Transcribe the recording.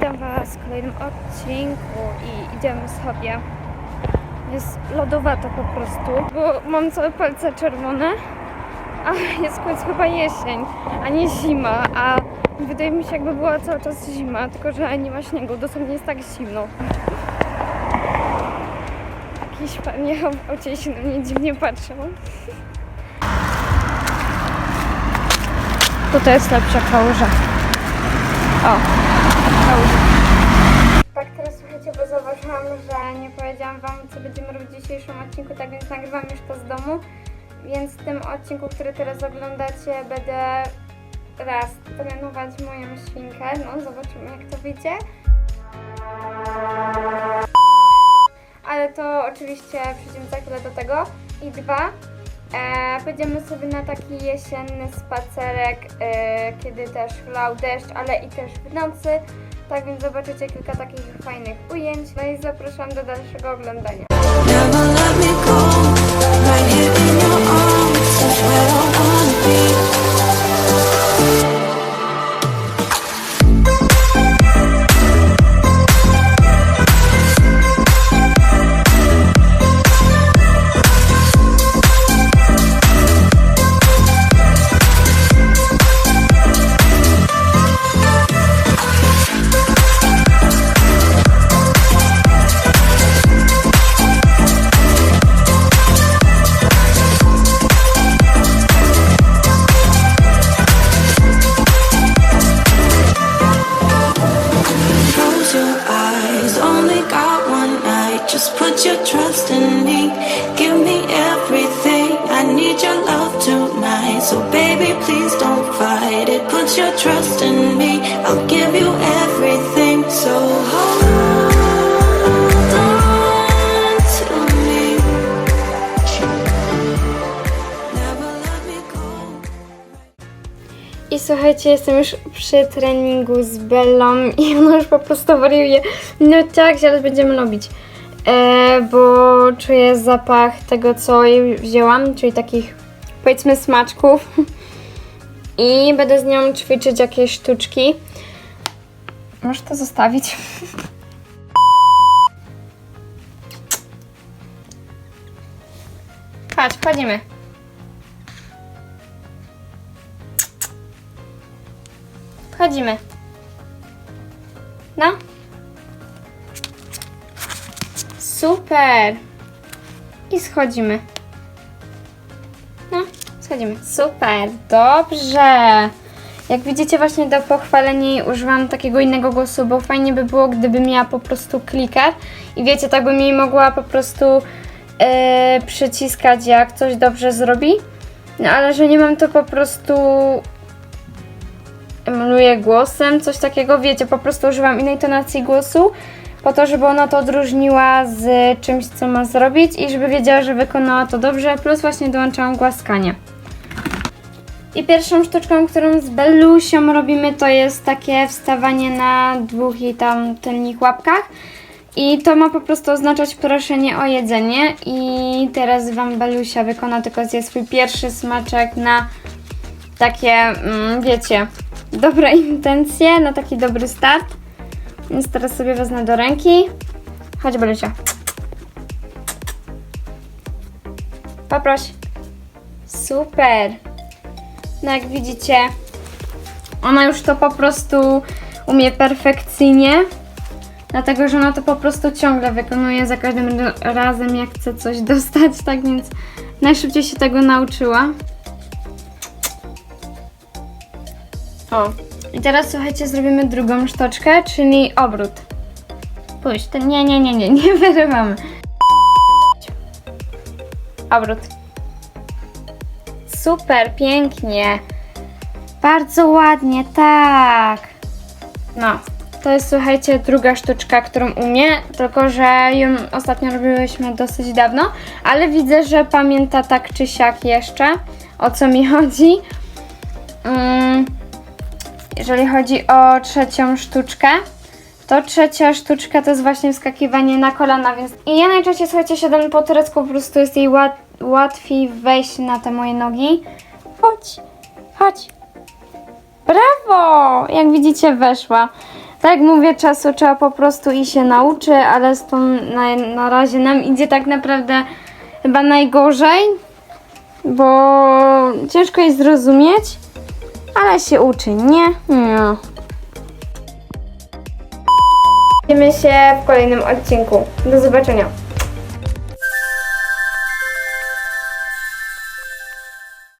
Witam Was w kolejnym odcinku i idziemy sobie. Jest lodowato po prostu, bo mam całe palce czerwone, a jest końcu chyba jesień, a nie zima, a wydaje mi się jakby była cały czas zima, tylko że nie ma śniegu, dosłownie jest tak zimno. Jakiś pan jechał się na mnie dziwnie patrzył. Tutaj jest lepsza kałuża. O. Tak, teraz słuchajcie, bo zauważyłam, że nie powiedziałam Wam, co będziemy robić w dzisiejszym odcinku, tak więc nagrywam już to z domu. Więc w tym odcinku, który teraz oglądacie, będę raz trenować moją świnkę. No, zobaczymy jak to wyjdzie. Ale to oczywiście przejdziemy za chwilę do tego. I dwa, E, Pójdziemy sobie na taki jesienny spacerek, e, kiedy też lał deszcz, ale i też w nocy. Tak więc zobaczycie kilka takich fajnych ujęć. No i zapraszam do dalszego oglądania. Never let me go. Right. Słuchajcie, jestem już przy treningu z Bellą i ona już po prostu wariuje. No tak, zaraz będziemy robić. E, bo czuję zapach tego, co jej wzięłam, czyli takich powiedzmy smaczków. I będę z nią ćwiczyć jakieś sztuczki. Możesz to zostawić. Chodź, wchodzimy. Wchodzimy. No. Super. I schodzimy. No, schodzimy. Super, dobrze. Jak widzicie, właśnie do pochwalenia używam takiego innego głosu, bo fajnie by było, gdyby miała po prostu kliker. I wiecie, tak bym jej mogła po prostu yy, przyciskać, jak coś dobrze zrobi. No ale że nie mam to po prostu emaluję głosem, coś takiego, wiecie, po prostu używam innej tonacji głosu, po to, żeby ona to odróżniła z czymś, co ma zrobić i żeby wiedziała, że wykonała to dobrze, plus właśnie dołączałam głaskanie. I pierwszą sztuczką, którą z Bellusią robimy, to jest takie wstawanie na dwóch i tam tylnych łapkach. I to ma po prostu oznaczać proszenie o jedzenie. I teraz Wam Belusia wykona tylko zje swój pierwszy smaczek na takie, mm, wiecie, dobre intencje, na taki dobry start. Więc teraz sobie wezmę do ręki. Chodź, Belusia. Poproś. Super. No jak widzicie, ona już to po prostu umie perfekcyjnie. Dlatego, że ona to po prostu ciągle wykonuje za każdym ra- razem, jak chce coś dostać, tak więc najszybciej się tego nauczyła. O, i teraz słuchajcie, zrobimy drugą sztuczkę, czyli obrót. Pójdź, to nie, nie, nie, nie, nie wyrywamy. Obrót. Super, pięknie. Bardzo ładnie, tak. No, to jest słuchajcie druga sztuczka, którą umie, tylko że ją ostatnio robiłyśmy dosyć dawno, ale widzę, że pamięta tak czy siak jeszcze, o co mi chodzi. Mm, jeżeli chodzi o trzecią sztuczkę, to trzecia sztuczka to jest właśnie wskakiwanie na kolana, więc i ja najczęściej słuchajcie siadam po turecku, po prostu jest jej łat, łatwiej wejść na te moje nogi. Chodź, chodź. Brawo! Jak widzicie weszła. Tak jak mówię, czasu trzeba po prostu i się nauczy, ale z tą na, na razie nam idzie tak naprawdę chyba najgorzej, bo ciężko jest zrozumieć. Ale się uczy, nie? No. Widzimy się w kolejnym odcinku. Do zobaczenia.